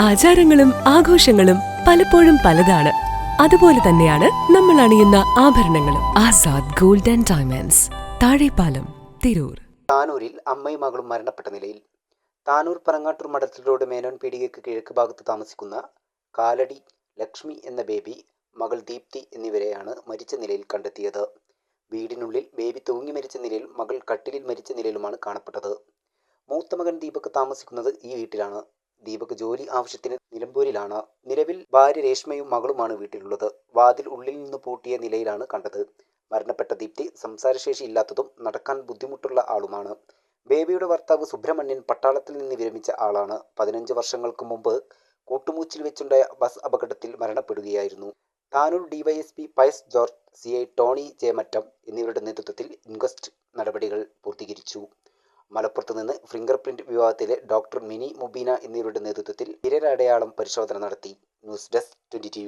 ആചാരങ്ങളും ആഘോഷങ്ങളും പലപ്പോഴും പലതാണ്. അതുപോലെ തന്നെയാണ് നമ്മൾ അണിയുന്ന ആഭരണങ്ങളും. Azad gold and diamonds Thazhepalam Tirur. താനൂരിൽ അമ്മയും മകളും മരണപ്പെട്ട നിലയിൽ താനൂർ പറങ്ങാട്ടൂർ മഠത്തിൽ റോഡ് മേനോൻ പീടികയ്ക്ക് കിഴക്ക് ഭാഗത്ത് താമസിക്കുന്ന കാലടി ലക്ഷ്മി എന്ന ബേബി മകൾ ദീപ്തി എന്നിവരെയാണ് മരിച്ച നിലയിൽ കണ്ടെത്തിയത്. വീടിനുള്ളിൽ ബേബി തൂങ്ങി മരിച്ച നിലയിൽ മകൾ കട്ടിലിൽ മരിച്ച നിലയിലുമാണ് കാണപ്പെട്ടത്. മൂത്ത മകൻ ദീപക് താമസിക്കുന്നത് ഈ വീട്ടിലാണ്. ദീപക് ജോലി ആവശ്യത്തിന് നിലമ്പൂരിലാണ്. നിലവിൽ ഭാര്യ രേഷ്മയും മകളുമാണ് വീട്ടിലുള്ളത്. വാതിൽ ഉള്ളിൽ നിന്ന് പൂട്ടിയ നിലയിലാണ് കണ്ടത്. മരണപ്പെട്ട ദീപ്തി സംസാരശേഷി ഇല്ലാത്തതും നടക്കാൻ ബുദ്ധിമുട്ടുള്ള ആളുമാണ്. ബേബിയുടെ ഭർത്താവ് സുബ്രഹ്മണ്യൻ പട്ടാളത്തിൽ നിന്ന് വിരമിച്ച ആളാണ്. പതിനഞ്ച് വർഷങ്ങൾക്ക് മുമ്പ് കൂട്ടുമൂച്ചിൽ വെച്ചുണ്ടായ ബസ് അപകടത്തിൽ മരണപ്പെടുകയായിരുന്നു. Tanur DYSP Pius George C I Tony Jayamattam എന്നിവരുടെ നേതൃത്വത്തിൽ ഇൻക്വസ്റ്റ് നടപടികൾ പൂർത്തീകരിച്ചു. മലപ്പുറത്ത് നിന്ന് ഫിംഗർ പ്രിന്റ് വിഭാഗത്തിലെ ഡോക്ടർ മിനി മുബീന എന്നിവരുടെ നേതൃത്വത്തിൽ വിരലടയാളം പരിശോധന നടത്തി. News desk twenty T